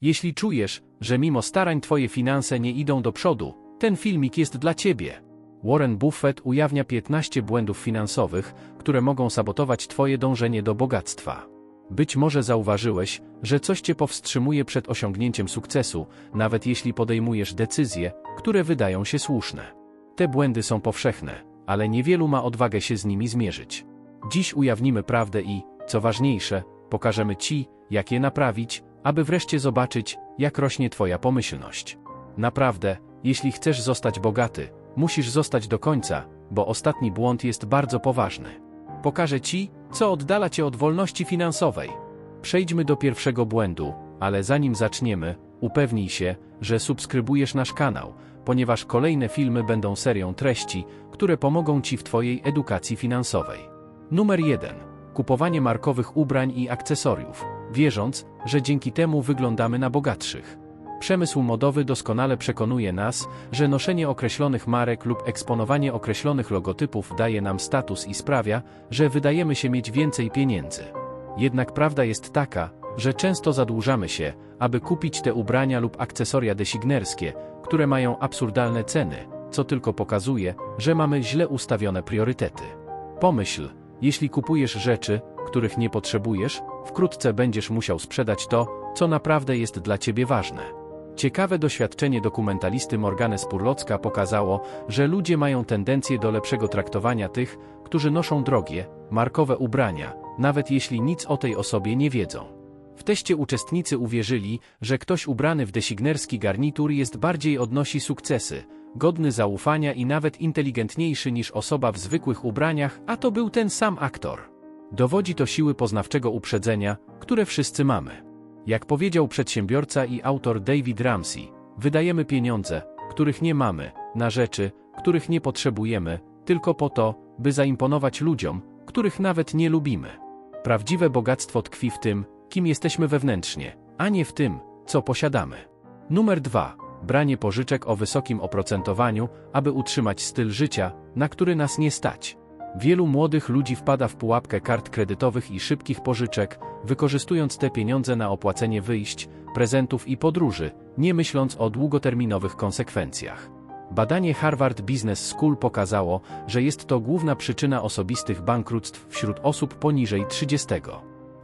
Jeśli czujesz, że mimo starań twoje finanse nie idą do przodu, ten filmik jest dla ciebie. Warren Buffett ujawnia 15 błędów finansowych, które mogą sabotować twoje dążenie do bogactwa. Być może zauważyłeś, że coś cię powstrzymuje przed osiągnięciem sukcesu, nawet jeśli podejmujesz decyzje, które wydają się słuszne. Te błędy są powszechne, ale niewielu ma odwagę się z nimi zmierzyć. Dziś ujawnimy prawdę i, co ważniejsze, pokażemy ci, jak je naprawić, aby wreszcie zobaczyć, jak rośnie Twoja pomyślność. Naprawdę, jeśli chcesz zostać bogaty, musisz zostać do końca, bo ostatni błąd jest bardzo poważny. Pokażę Ci, co oddala Cię od wolności finansowej. Przejdźmy do pierwszego błędu, ale zanim zaczniemy, upewnij się, że subskrybujesz nasz kanał, ponieważ kolejne filmy będą serią treści, które pomogą Ci w Twojej edukacji finansowej. Numer 1. Kupowanie markowych ubrań i akcesoriów, wierząc, że dzięki temu wyglądamy na bogatszych. Przemysł modowy doskonale przekonuje nas, że noszenie określonych marek lub eksponowanie określonych logotypów daje nam status i sprawia, że wydajemy się mieć więcej pieniędzy. Jednak prawda jest taka, że często zadłużamy się, aby kupić te ubrania lub akcesoria designerskie, które mają absurdalne ceny, co tylko pokazuje, że mamy źle ustawione priorytety. Pomyśl, jeśli kupujesz rzeczy, których nie potrzebujesz, wkrótce będziesz musiał sprzedać to, co naprawdę jest dla ciebie ważne. Ciekawe doświadczenie dokumentalisty Morgane Spurlocka pokazało, że ludzie mają tendencję do lepszego traktowania tych, którzy noszą drogie, markowe ubrania, nawet jeśli nic o tej osobie nie wiedzą. W teście uczestnicy uwierzyli, że ktoś ubrany w designerski garnitur jest bardziej odnosi sukcesy, godny zaufania i nawet inteligentniejszy niż osoba w zwykłych ubraniach, a to był ten sam aktor. Dowodzi to siły poznawczego uprzedzenia, które wszyscy mamy. Jak powiedział przedsiębiorca i autor David Ramsey, wydajemy pieniądze, których nie mamy, na rzeczy, których nie potrzebujemy, tylko po to, by zaimponować ludziom, których nawet nie lubimy. Prawdziwe bogactwo tkwi w tym, kim jesteśmy wewnętrznie, a nie w tym, co posiadamy. Numer 2. Branie pożyczek o wysokim oprocentowaniu, aby utrzymać styl życia, na który nas nie stać. Wielu młodych ludzi wpada w pułapkę kart kredytowych i szybkich pożyczek, wykorzystując te pieniądze na opłacenie wyjść, prezentów i podróży, nie myśląc o długoterminowych konsekwencjach. Badanie Harvard Business School pokazało, że jest to główna przyczyna osobistych bankructw wśród osób poniżej 30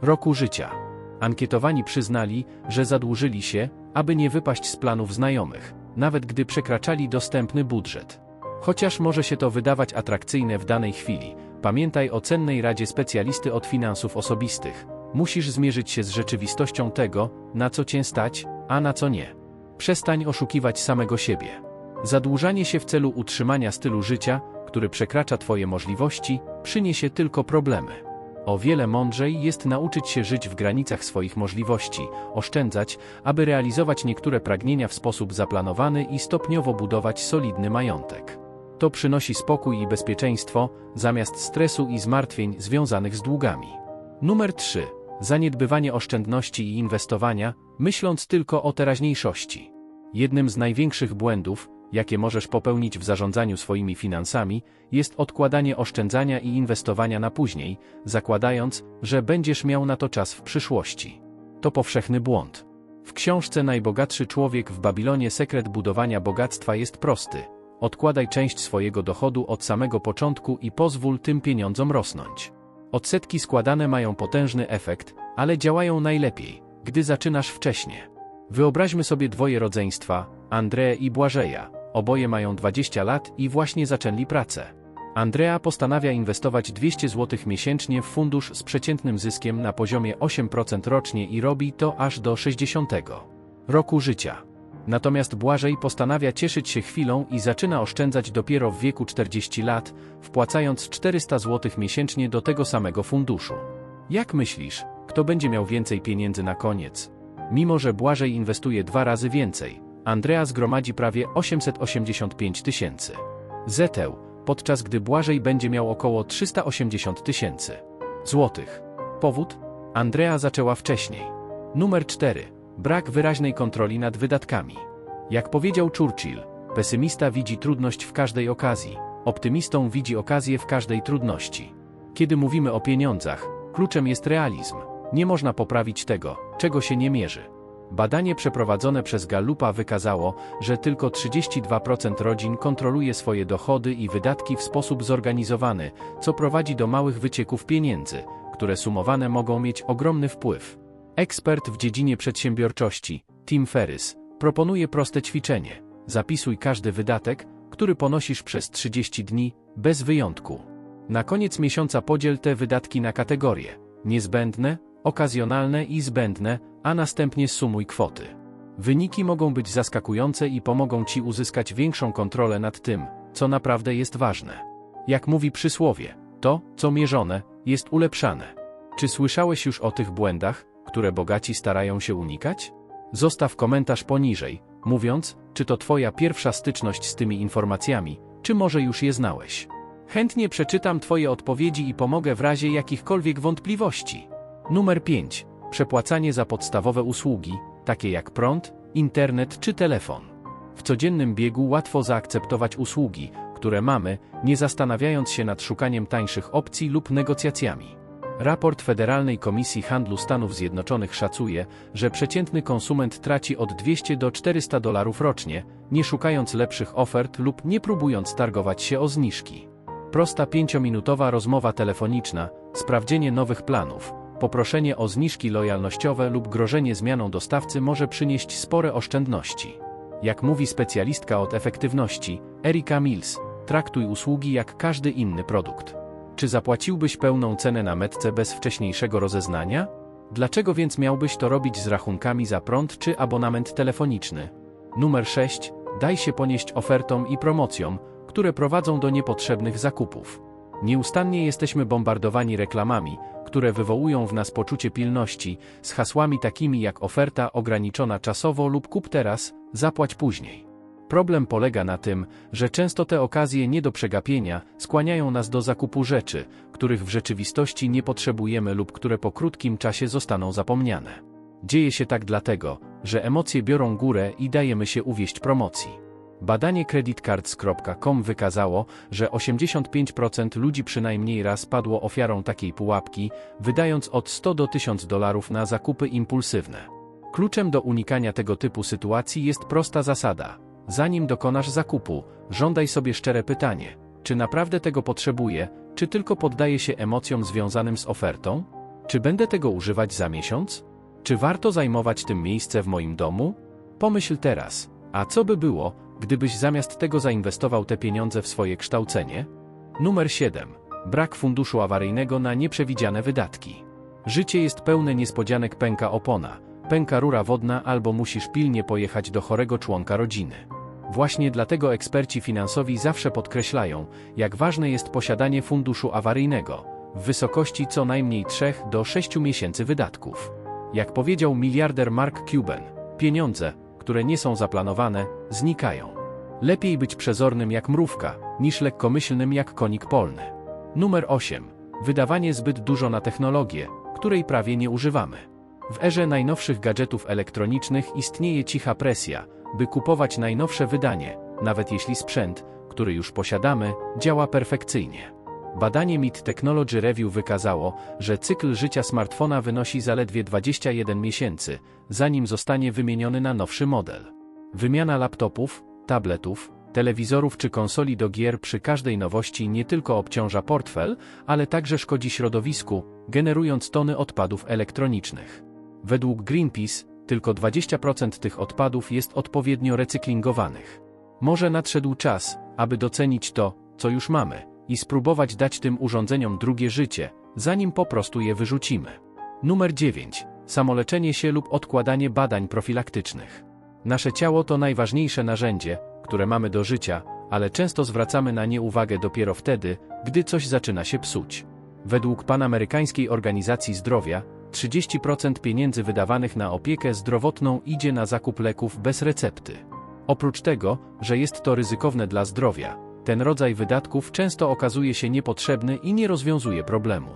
roku życia. Ankietowani przyznali, że zadłużyli się, aby nie wypaść z planów znajomych, nawet gdy przekraczali dostępny budżet. Chociaż może się to wydawać atrakcyjne w danej chwili, pamiętaj o cennej radzie specjalisty od finansów osobistych. Musisz zmierzyć się z rzeczywistością tego, na co cię stać, a na co nie. Przestań oszukiwać samego siebie. Zadłużanie się w celu utrzymania stylu życia, który przekracza Twoje możliwości, przyniesie tylko problemy. O wiele mądrzej jest nauczyć się żyć w granicach swoich możliwości, oszczędzać, aby realizować niektóre pragnienia w sposób zaplanowany i stopniowo budować solidny majątek. To przynosi spokój i bezpieczeństwo, zamiast stresu i zmartwień związanych z długami. Numer 3. Zaniedbywanie oszczędności i inwestowania, myśląc tylko o teraźniejszości. Jednym z największych błędów, jakie możesz popełnić w zarządzaniu swoimi finansami, jest odkładanie oszczędzania i inwestowania na później, zakładając, że będziesz miał na to czas w przyszłości. To powszechny błąd. W książce Najbogatszy człowiek w Babilonie sekret budowania bogactwa jest prosty. Odkładaj część swojego dochodu od samego początku i pozwól tym pieniądzom rosnąć. Odsetki składane mają potężny efekt, ale działają najlepiej, gdy zaczynasz wcześnie. Wyobraźmy sobie dwoje rodzeństwa, André i Błażeja. Oboje mają 20 lat i właśnie zaczęli pracę. Andrea postanawia inwestować 200 zł miesięcznie w fundusz z przeciętnym zyskiem na poziomie 8% rocznie i robi to aż do 60 roku życia. Natomiast Błażej postanawia cieszyć się chwilą i zaczyna oszczędzać dopiero w wieku 40 lat, wpłacając 400 zł miesięcznie do tego samego funduszu. Jak myślisz, kto będzie miał więcej pieniędzy na koniec? Mimo, że Błażej inwestuje dwa razy więcej, Andrea zgromadzi prawie 885 tysięcy zeteł, podczas gdy Błażej będzie miał około 380 tysięcy złotych. Powód? Andrea zaczęła wcześniej. Numer 4. Brak wyraźnej kontroli nad wydatkami. Jak powiedział Churchill, pesymista widzi trudność w każdej okazji, optymistą widzi okazję w każdej trudności. Kiedy mówimy o pieniądzach, kluczem jest realizm. Nie można poprawić tego, czego się nie mierzy. Badanie przeprowadzone przez Gallupa wykazało, że tylko 32% rodzin kontroluje swoje dochody i wydatki w sposób zorganizowany, co prowadzi do małych wycieków pieniędzy, które sumowane mogą mieć ogromny wpływ. Ekspert w dziedzinie przedsiębiorczości, Tim Ferris, proponuje proste ćwiczenie. Zapisuj każdy wydatek, który ponosisz przez 30 dni, bez wyjątku. Na koniec miesiąca podziel te wydatki na kategorie niezbędne, okazjonalne i zbędne, a następnie sumuj kwoty. Wyniki mogą być zaskakujące i pomogą Ci uzyskać większą kontrolę nad tym, co naprawdę jest ważne. Jak mówi przysłowie, to, co mierzone, jest ulepszane. Czy słyszałeś już o tych błędach, które bogaci starają się unikać? Zostaw komentarz poniżej, mówiąc, czy to Twoja pierwsza styczność z tymi informacjami, czy może już je znałeś. Chętnie przeczytam Twoje odpowiedzi i pomogę w razie jakichkolwiek wątpliwości. Numer 5. Przepłacanie za podstawowe usługi, takie jak prąd, internet czy telefon. W codziennym biegu łatwo zaakceptować usługi, które mamy, nie zastanawiając się nad szukaniem tańszych opcji lub negocjacjami. Raport Federalnej Komisji Handlu Stanów Zjednoczonych szacuje, że przeciętny konsument traci od 200 do 400 dolarów rocznie, nie szukając lepszych ofert lub nie próbując targować się o zniżki. Prosta pięciominutowa rozmowa telefoniczna, sprawdzenie nowych planów, poproszenie o zniżki lojalnościowe lub grożenie zmianą dostawcy może przynieść spore oszczędności. Jak mówi specjalistka od efektywności, Erika Mills, traktuj usługi jak każdy inny produkt. Czy zapłaciłbyś pełną cenę na metce bez wcześniejszego rozeznania? Dlaczego więc miałbyś to robić z rachunkami za prąd czy abonament telefoniczny? Numer 6. Daj się ponieść ofertom i promocjom, które prowadzą do niepotrzebnych zakupów. Nieustannie jesteśmy bombardowani reklamami, które wywołują w nas poczucie pilności, z hasłami takimi jak oferta ograniczona czasowo lub kup teraz, zapłać później. Problem polega na tym, że często te okazje nie do przegapienia skłaniają nas do zakupu rzeczy, których w rzeczywistości nie potrzebujemy lub które po krótkim czasie zostaną zapomniane. Dzieje się tak dlatego, że emocje biorą górę i dajemy się uwieść promocji. Badanie creditcards.com wykazało, że 85% ludzi przynajmniej raz padło ofiarą takiej pułapki, wydając od 100 do 1000 dolarów na zakupy impulsywne. Kluczem do unikania tego typu sytuacji jest prosta zasada. Zanim dokonasz zakupu, żądaj sobie szczere pytanie: czy naprawdę tego potrzebuję, czy tylko poddaję się emocjom związanym z ofertą? Czy będę tego używać za miesiąc? Czy warto zajmować tym miejsce w moim domu? Pomyśl teraz, a co by było, gdybyś zamiast tego zainwestował te pieniądze w swoje kształcenie? Numer 7. Brak funduszu awaryjnego na nieprzewidziane wydatki. Życie jest pełne niespodzianek pęka opona, pęka rura wodna albo musisz pilnie pojechać do chorego członka rodziny. Właśnie dlatego eksperci finansowi zawsze podkreślają, jak ważne jest posiadanie funduszu awaryjnego w wysokości co najmniej 3 do 6 miesięcy wydatków. Jak powiedział miliarder Mark Cuban, pieniądze, które nie są zaplanowane, znikają. Lepiej być przezornym jak mrówka, niż lekkomyślnym jak konik polny. Numer 8. Wydawanie zbyt dużo na technologię, której prawie nie używamy. W erze najnowszych gadżetów elektronicznych istnieje cicha presja, by kupować najnowsze wydanie, nawet jeśli sprzęt, który już posiadamy, działa perfekcyjnie. Badanie MIT Technology Review wykazało, że cykl życia smartfona wynosi zaledwie 21 miesięcy, zanim zostanie wymieniony na nowszy model. Wymiana laptopów, tabletów, telewizorów czy konsoli do gier przy każdej nowości nie tylko obciąża portfel, ale także szkodzi środowisku, generując tony odpadów elektronicznych. Według Greenpeace, tylko 20% tych odpadów jest odpowiednio recyklingowanych. Może nadszedł czas, aby docenić to, co już mamy i spróbować dać tym urządzeniom drugie życie, zanim po prostu je wyrzucimy. Numer 9. Samoleczenie się lub odkładanie badań profilaktycznych. Nasze ciało to najważniejsze narzędzie, które mamy do życia, ale często zwracamy na nie uwagę dopiero wtedy, gdy coś zaczyna się psuć. Według Panamerykańskiej Organizacji Zdrowia, 30% pieniędzy wydawanych na opiekę zdrowotną idzie na zakup leków bez recepty. Oprócz tego, że jest to ryzykowne dla zdrowia, ten rodzaj wydatków często okazuje się niepotrzebny i nie rozwiązuje problemu.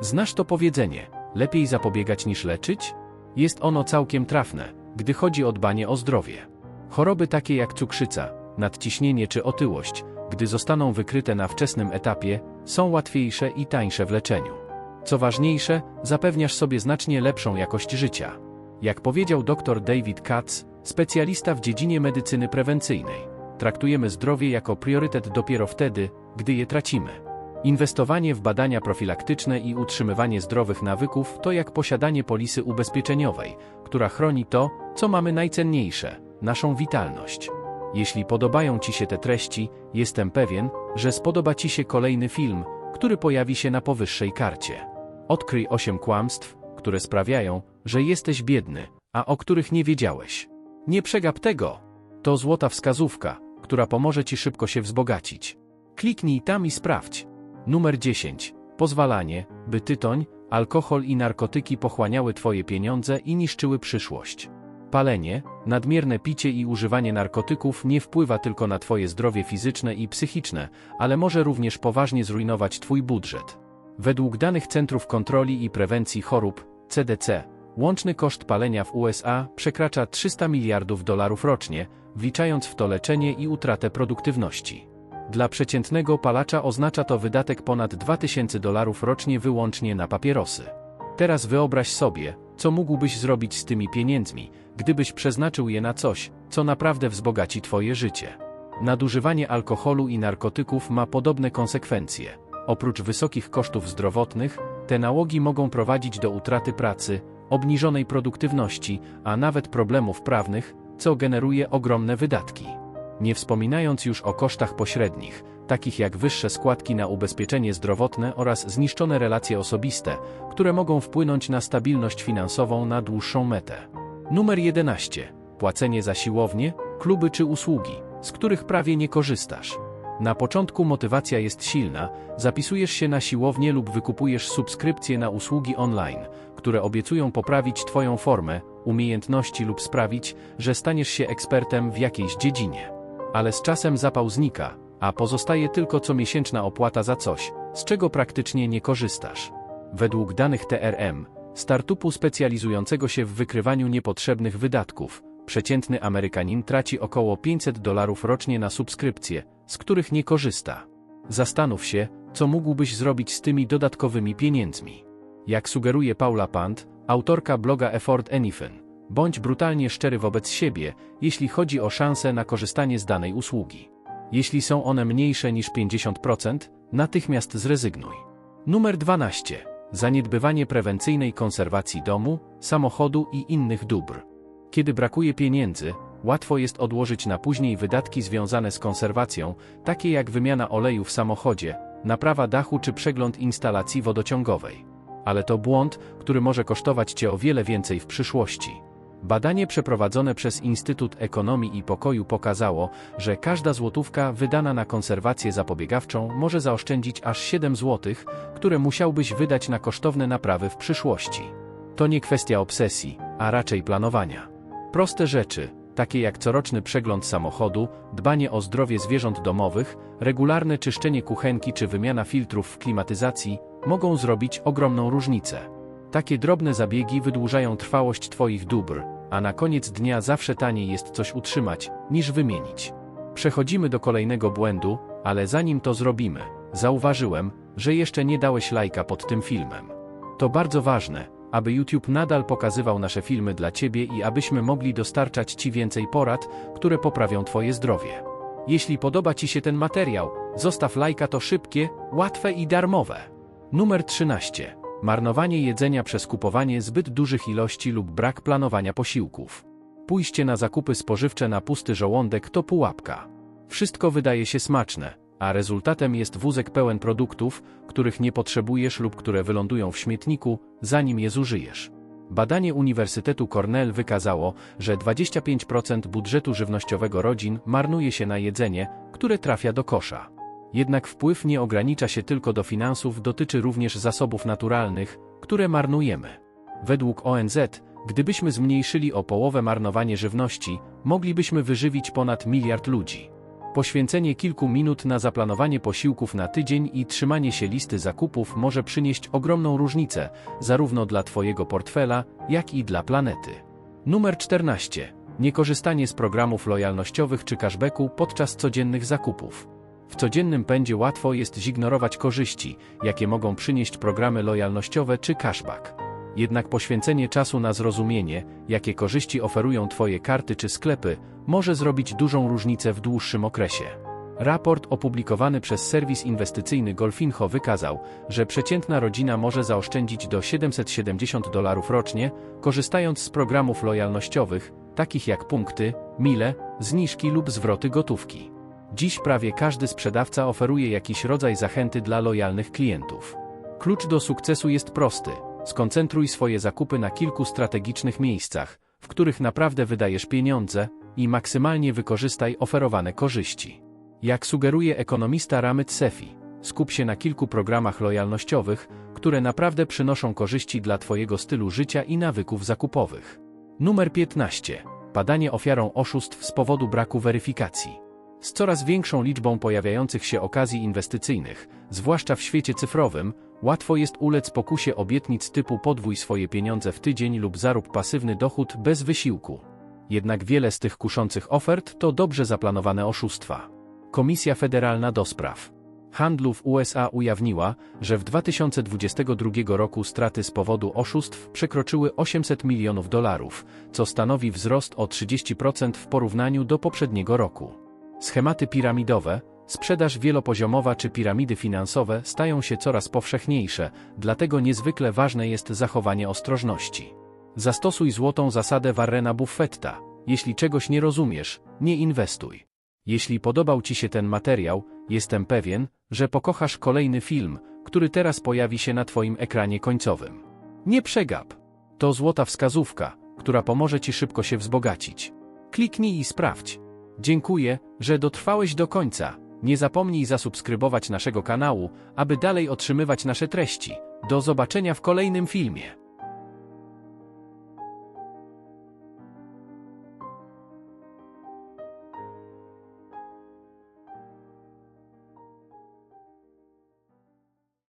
Znasz to powiedzenie: lepiej zapobiegać niż leczyć? Jest ono całkiem trafne, gdy chodzi o dbanie o zdrowie. Choroby takie jak cukrzyca, nadciśnienie czy otyłość, gdy zostaną wykryte na wczesnym etapie, są łatwiejsze i tańsze w leczeniu. Co ważniejsze, zapewniasz sobie znacznie lepszą jakość życia. Jak powiedział dr David Katz, specjalista w dziedzinie medycyny prewencyjnej, traktujemy zdrowie jako priorytet dopiero wtedy, gdy je tracimy. Inwestowanie w badania profilaktyczne i utrzymywanie zdrowych nawyków to jak posiadanie polisy ubezpieczeniowej, która chroni to, co mamy najcenniejsze naszą witalność. Jeśli podobają Ci się te treści, jestem pewien, że spodoba Ci się kolejny film, który pojawi się na powyższej karcie. Odkryj 8 kłamstw, które sprawiają, że jesteś biedny, a o których nie wiedziałeś. Nie przegap tego. To złota wskazówka, która pomoże Ci szybko się wzbogacić. Kliknij tam i sprawdź. Numer 10. Pozwalanie, by tytoń, alkohol i narkotyki pochłaniały Twoje pieniądze i niszczyły przyszłość. Palenie, nadmierne picie i używanie narkotyków nie wpływa tylko na Twoje zdrowie fizyczne i psychiczne, ale może również poważnie zrujnować Twój budżet. Według danych Centrów Kontroli i Prewencji Chorób, CDC, łączny koszt palenia w USA przekracza 300 miliardów dolarów rocznie, wliczając w to leczenie i utratę produktywności. Dla przeciętnego palacza oznacza to wydatek ponad 2000 dolarów rocznie wyłącznie na papierosy. Teraz wyobraź sobie, co mógłbyś zrobić z tymi pieniędzmi, gdybyś przeznaczył je na coś, co naprawdę wzbogaci Twoje życie. Nadużywanie alkoholu i narkotyków ma podobne konsekwencje. Oprócz wysokich kosztów zdrowotnych, te nałogi mogą prowadzić do utraty pracy, obniżonej produktywności, a nawet problemów prawnych, co generuje ogromne wydatki. Nie wspominając już o kosztach pośrednich, takich jak wyższe składki na ubezpieczenie zdrowotne oraz zniszczone relacje osobiste, które mogą wpłynąć na stabilność finansową na dłuższą metę. Numer 11. Płacenie za siłownie, kluby czy usługi, z których prawie nie korzystasz. Na początku motywacja jest silna, zapisujesz się na siłownię lub wykupujesz subskrypcje na usługi online, które obiecują poprawić Twoją formę, umiejętności lub sprawić, że staniesz się ekspertem w jakiejś dziedzinie. Ale z czasem zapał znika, a pozostaje tylko comiesięczna opłata za coś, z czego praktycznie nie korzystasz. Według danych TRM, startupu specjalizującego się w wykrywaniu niepotrzebnych wydatków, przeciętny Amerykanin traci około 500 dolarów rocznie na subskrypcje, z których nie korzysta. Zastanów się, co mógłbyś zrobić z tymi dodatkowymi pieniędzmi. Jak sugeruje Paula Pant, autorka bloga Effort Anything, bądź brutalnie szczery wobec siebie, jeśli chodzi o szansę na korzystanie z danej usługi. Jeśli są one mniejsze niż 50%, natychmiast zrezygnuj. Numer 12. Zaniedbywanie prewencyjnej konserwacji domu, samochodu i innych dóbr. Kiedy brakuje pieniędzy, łatwo jest odłożyć na później wydatki związane z konserwacją, takie jak wymiana oleju w samochodzie, naprawa dachu czy przegląd instalacji wodociągowej. Ale to błąd, który może kosztować Cię o wiele więcej w przyszłości. Badanie przeprowadzone przez Instytut Ekonomii i Pokoju pokazało, że każda złotówka wydana na konserwację zapobiegawczą może zaoszczędzić aż 7 złotych, które musiałbyś wydać na kosztowne naprawy w przyszłości. To nie kwestia obsesji, a raczej planowania. Proste rzeczy, takie jak coroczny przegląd samochodu, dbanie o zdrowie zwierząt domowych, regularne czyszczenie kuchenki czy wymiana filtrów w klimatyzacji, mogą zrobić ogromną różnicę. Takie drobne zabiegi wydłużają trwałość Twoich dóbr, a na koniec dnia zawsze taniej jest coś utrzymać, niż wymienić. Przechodzimy do kolejnego błędu, ale zanim to zrobimy, zauważyłem, że jeszcze nie dałeś lajka pod tym filmem. To bardzo ważne, aby YouTube nadal pokazywał nasze filmy dla Ciebie i abyśmy mogli dostarczać Ci więcej porad, które poprawią Twoje zdrowie. Jeśli podoba Ci się ten materiał, zostaw lajka to szybkie, łatwe i darmowe. Numer 13. Marnowanie jedzenia przez kupowanie zbyt dużych ilości lub brak planowania posiłków. Pójście na zakupy spożywcze na pusty żołądek to pułapka. Wszystko wydaje się smaczne, a rezultatem jest wózek pełen produktów, których nie potrzebujesz lub które wylądują w śmietniku, zanim je zużyjesz. Badanie Uniwersytetu Cornell wykazało, że 25% budżetu żywnościowego rodzin marnuje się na jedzenie, które trafia do kosza. Jednak wpływ nie ogranicza się tylko do finansów, dotyczy również zasobów naturalnych, które marnujemy. Według ONZ, gdybyśmy zmniejszyli o połowę marnowanie żywności, moglibyśmy wyżywić ponad miliard ludzi. Poświęcenie kilku minut na zaplanowanie posiłków na tydzień i trzymanie się listy zakupów może przynieść ogromną różnicę, zarówno dla Twojego portfela, jak i dla planety. Numer 14. Niekorzystanie z programów lojalnościowych czy cashbacku podczas codziennych zakupów. W codziennym pędzie łatwo jest zignorować korzyści, jakie mogą przynieść programy lojalnościowe czy cashback. Jednak poświęcenie czasu na zrozumienie, jakie korzyści oferują Twoje karty czy sklepy, może zrobić dużą różnicę w dłuższym okresie. Raport opublikowany przez serwis inwestycyjny Golfinho wykazał, że przeciętna rodzina może zaoszczędzić do 770 dolarów rocznie, korzystając z programów lojalnościowych, takich jak punkty, mile, zniżki lub zwroty gotówki. Dziś prawie każdy sprzedawca oferuje jakiś rodzaj zachęty dla lojalnych klientów. Klucz do sukcesu jest prosty. Skoncentruj swoje zakupy na kilku strategicznych miejscach, w których naprawdę wydajesz pieniądze i maksymalnie wykorzystaj oferowane korzyści. Jak sugeruje ekonomista Ramit Sefi, skup się na kilku programach lojalnościowych, które naprawdę przynoszą korzyści dla Twojego stylu życia i nawyków zakupowych. Numer 15. Padanie ofiarą oszustw z powodu braku weryfikacji. Z coraz większą liczbą pojawiających się okazji inwestycyjnych, zwłaszcza w świecie cyfrowym, łatwo jest ulec pokusie obietnic typu podwój swoje pieniądze w tydzień lub zarób pasywny dochód bez wysiłku. Jednak wiele z tych kuszących ofert to dobrze zaplanowane oszustwa. Komisja Federalna do Spraw Handlu w USA ujawniła, że w 2022 roku straty z powodu oszustw przekroczyły 800 milionów dolarów, co stanowi wzrost o 30% w porównaniu do poprzedniego roku. Schematy piramidowe, sprzedaż wielopoziomowa czy piramidy finansowe stają się coraz powszechniejsze, dlatego niezwykle ważne jest zachowanie ostrożności. Zastosuj złotą zasadę Warrena Buffetta. Jeśli czegoś nie rozumiesz, nie inwestuj. Jeśli podobał Ci się ten materiał, jestem pewien, że pokochasz kolejny film, który teraz pojawi się na Twoim ekranie końcowym. Nie przegap. To złota wskazówka, która pomoże Ci szybko się wzbogacić. Kliknij i sprawdź. Dziękuję, że dotrwałeś do końca. Nie zapomnij zasubskrybować naszego kanału, aby dalej otrzymywać nasze treści. Do zobaczenia w kolejnym filmie.